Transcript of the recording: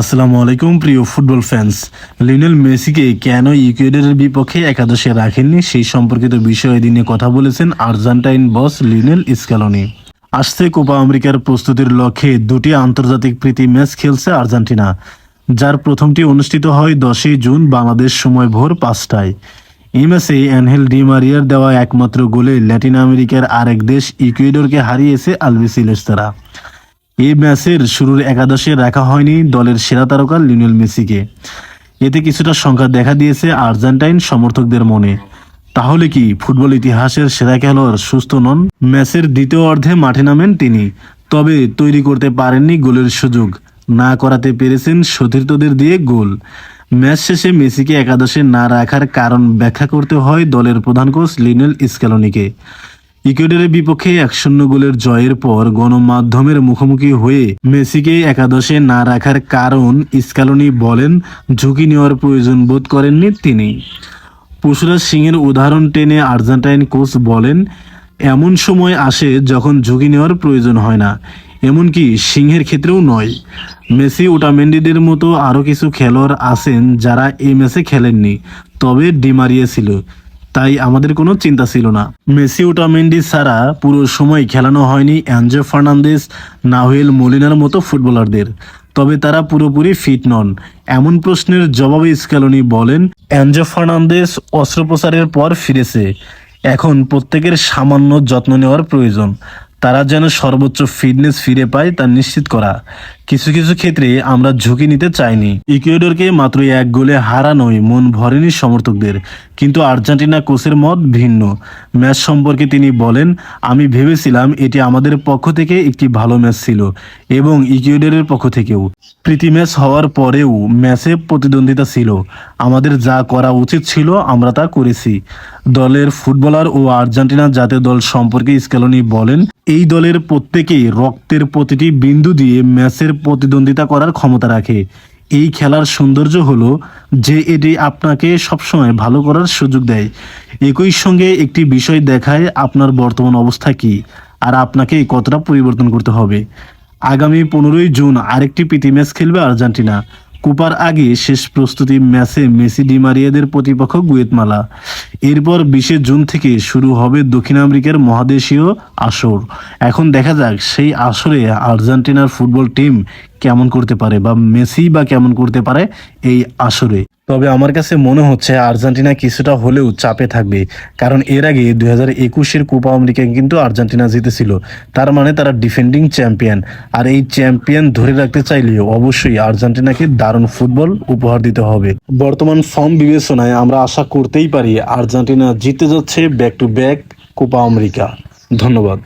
আসসালামু আলাইকুম, প্রিয় ফুটবল ফ্যান্স লিওনেল মেসিকে কেন ইকুয়েডরের বিপক্ষে একাদশে রাখেননি সেই সম্পর্কিত বিষয়ে দিনে কথা বলেছেন আর্জেন্টাইন বস লিওনেল স্ক্যালোনি আসছে কোপা আমেরিকার প্রস্তুতির লক্ষ্যে দুটি আন্তর্জাতিক প্রীতি ম্যাচ খেলছে আর্জেন্টিনা, যার প্রথমটি অনুষ্ঠিত হয় দশই জুন বাংলাদেশ সময় ভোর পাঁচটায়। এই ম্যাচে অ্যানহেল ডিমারিয়ার দেওয়া একমাত্র গোলে ল্যাটিন আমেরিকার আরেক দেশ ইকুয়েডরকে হারিয়েছে আলবিসিলেস্তারা এই ম্যাচের শুরুর একাদশে রাখা হয়নি দলের সেরা তারকা লিওনেল মেসিকে। এতে কিছুটা সংখ্যা দেখা দিয়েছে আর্জেন্টাইন সমর্থকদের মনে। তাহলে কি ফুটবল ইতিহাসের সেরা খেলোয়াড় সুস্থ নন? ম্যাচের দ্বিতীয় অর্ধে মাঠে নামেন তিনি। তবে তৈরি করতে পারেননি গোলের সুযোগ। না করাতে পেরেছেন সতীর্থদের দিয়ে গোল। ম্যাচ শেষে মেসিকে একাদশে না রাখার কারণ ব্যাখ্যা করতে হয় দলের প্রধান কোচ লিওনেল স্ক্যালোনিকে ইকুয়েডরের বিপক্ষে এক শূন্য গোলের জয়ের পর গণমাধ্যমের মুখোমুখি হয়ে মেসিকে একাদশে না রাখার কারণ স্ক্যালোনি বলেন, ঝুঁকি নেওয়ার প্রয়োজন বোধ করেননি তিনি। পশুরাজ সিংয়ের উদাহরণ টেনে আর্জেন্টাইন কোচ বলেন, এমন সময় আসে যখন ঝুঁকি নেওয়ার প্রয়োজন হয় না। এমনকি সিংহের ক্ষেত্রেও নয়। মেসি ওটামেন্ডিদের মতো আরও কিছু খেলোয়াড় আছেন যারা এই ম্যাচে খেলেননি। তবে ডিমারিয়া ছিল। তাই আমাদের কোনো চিন্তা ছিল না। মেসি, ওটামেন্ডি ছাড়া পুরো সময় খেলানো হয়নি অ্যাঞ্জো ফার্নান্দেস নাহুয়েল মলিনার মতো ফুটবলারদের। তবে তারা পুরোপুরি ফিট নন। এমন প্রশ্নের জবাবে স্ক্যালনি বলেন অ্যাঞ্জো ফার্নান্দেস অস্ত্রোপচারের পর ফিরেছে। এখন প্রত্যেকের সামান্য যত্ন নেওয়ার প্রয়োজন। তারা যেন সর্বোচ্চ ফিটনেস ফিরে পায় তা নিশ্চিত করা। কিছু কিছু ক্ষেত্রে আমরা ঝুঁকি নিতে চাইনি। ইকুয়েডরকে মাত্র এক গোলে হারানোই মন ভরেনি সমর্থকদের। কিন্তু আর্জেন্টিনা কোচের মত ভিন্ন। ম্যাচ সম্পর্কে তিনি বলেন, আমি ভেবেছিলাম এটি আমাদের পক্ষ থেকে একটি ভালো ম্যাচ ছিল এবং ইকুয়েডরের পক্ষ থেকেও। প্রীতি ম্যাচ হওয়ার পরেও ম্যাচে প্রতিদ্বন্দ্বিতা ছিল। আমাদের যা করা উচিত ছিল, আমরা তা করেছি। দলের ফুটবলার ও আর্জেন্টিনা জাতীয় দল সম্পর্কে স্কেলনি বলেন এই দলের প্রত্যেকেই রক্তের প্রতিটি বিন্দু দিয়ে ম্যাচের প্রতিদ্বন্দ্বিতা করার ক্ষমতা রাখে। এই খেলার সৌন্দর্য হলো যে এটি আপনাকে সবসময় ভালো করার সুযোগ দেয়। একই সঙ্গে একটি বিষয় দেখায় আপনার বর্তমান অবস্থা কি আর আপনাকে কতটা পরিবর্তন করতে হবে। আগামী পনেরোই জুন আরেকটি প্রীতি ম্যাচ খেলবে আর্জেন্টিনা। কুপার আগে শেষ প্রস্তুতি ম্যাচে মেসি ডিমারিয়াদের প্রতিপক্ষ গুয়েতমালা। এরপর বিশে জুন থেকে শুরু হবে দক্ষিণ আমেরিকার মহাদেশীয় আসর। এখন দেখা যাক সেই আসরে আর্জেন্টিনার ফুটবল টিম কেমন করতে পারে বা মেসি বা কেমন করতে পারে এই আসরে। তবে আমার কাছে মনে হচ্ছে আর্জেন্টিনা কিছুটা হলেও চাপে থাকবে, কারণ এর আগে দুই হাজার একুশের কোপা আমেরিকা কিন্তু আর্জেন্টিনা জিতেছিল, তার মানে তারা ডিফেন্ডিং চ্যাম্পিয়ন। আর এই চ্যাম্পিয়ন ধরে রাখতে চাইলে অবশ্যই আর্জেন্টিনাকে দারুণ ফুটবল উপহার দিতে হবে। বর্তমান ফর্ম বিবেচনায় আমরা আশা করতেই পারি আর্জেন্টিনা জিতে যাচ্ছে back to back Copa America. ধন্যবাদ।